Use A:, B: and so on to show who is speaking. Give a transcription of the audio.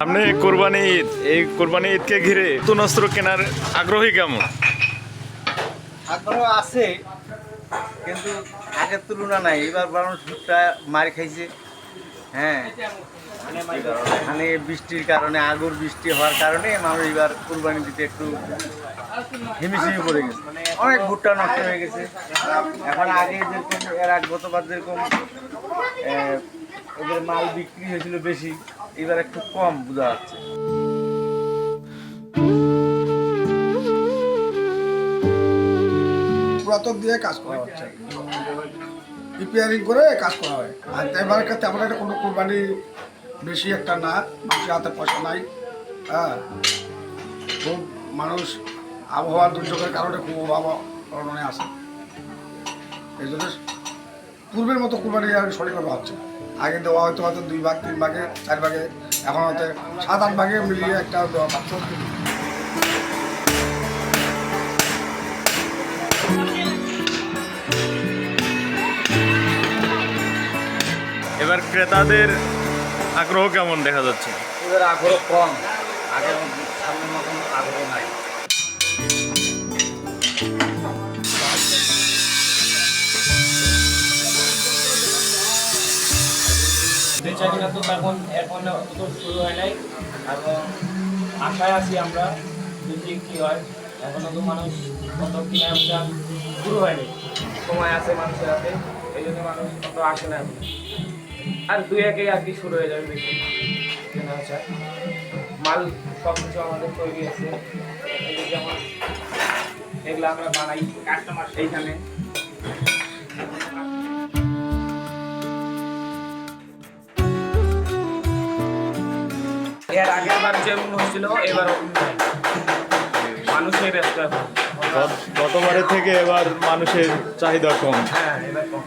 A: আপনি কোরবানি ঈদ। এই কোরবানি ঈদকে ঘিরে নতুন অস্ত্র কেনার আগ্রহী কেমন?
B: আগ্রহ আছে কিন্তু আগের তুলনা নাই। এবার মানুষ ভুট্টা মার খাইছে। হ্যাঁ। মানে বৃষ্টির কারণে, আগুর বৃষ্টি হওয়ার কারণে মানুষ এবার কুরবানি দিতে একটু হিমিশিমি পড়ে গেছে। অনেক ভুট্টা নষ্ট হয়ে গেছে। এখন আগে যেরকম, এর আগ গতবার যেরকম ওদের মাল বিক্রি হয়েছিল বেশি, এবার একটু কম বোঝা যাচ্ছে।
C: পুরাতন দিয়ে কাজ করা হচ্ছে। রিপেয়ারিং করে কাজ করা হয়। আর এবার তেমন একটা কোনো কোরবানি বেশি একটা না মানুষের হাতে পয়সা নাই। হ্যাঁ খুব মানুষ আবহাওয়া দুর্যোগের কারণে খুব অভাব অননে আছে। এই জন্য পূর্বের মতো কোরবানি আর সঠিকভাবে হচ্ছে। আগে দেওয়া হয়তো হয়তো দুই ভাগ, তিন ভাগে, চার ভাগে, এখন হয়তো সাত, আট ভাগে মিলিয়ে একটা দেওয়া পাচ্ছে
A: এবার ক্রেতাদের আগ্রহ কেমন দেখা যাচ্ছে?
B: এবার আগ্রহ কম। আগের সামনের মতন আগ্রহ নাই।
D: তো এখন তো শুরু হয় নাই। এবং আশায় আছি আমরা যদি কি হয়। এখনও তো মানুষ কত কিনা শুরু হয়নি। সময় আছে মানুষের হাতে। এই জন্য মানুষ কত আসে না এখন। আর দুই একে আর কি শুরু হয়ে যাবে বেশি। মাল সব কিছু আমাদের তৈরি আছে। যেমন এগুলো আমরা বানাই এইখানে এর আগের বার যেমন হয়েছিল এবার মানুষের ব্যস্ত
A: গতবারের থেকে এবার মানুষের চাহিদা কম।
D: হ্যাঁ এবার কম।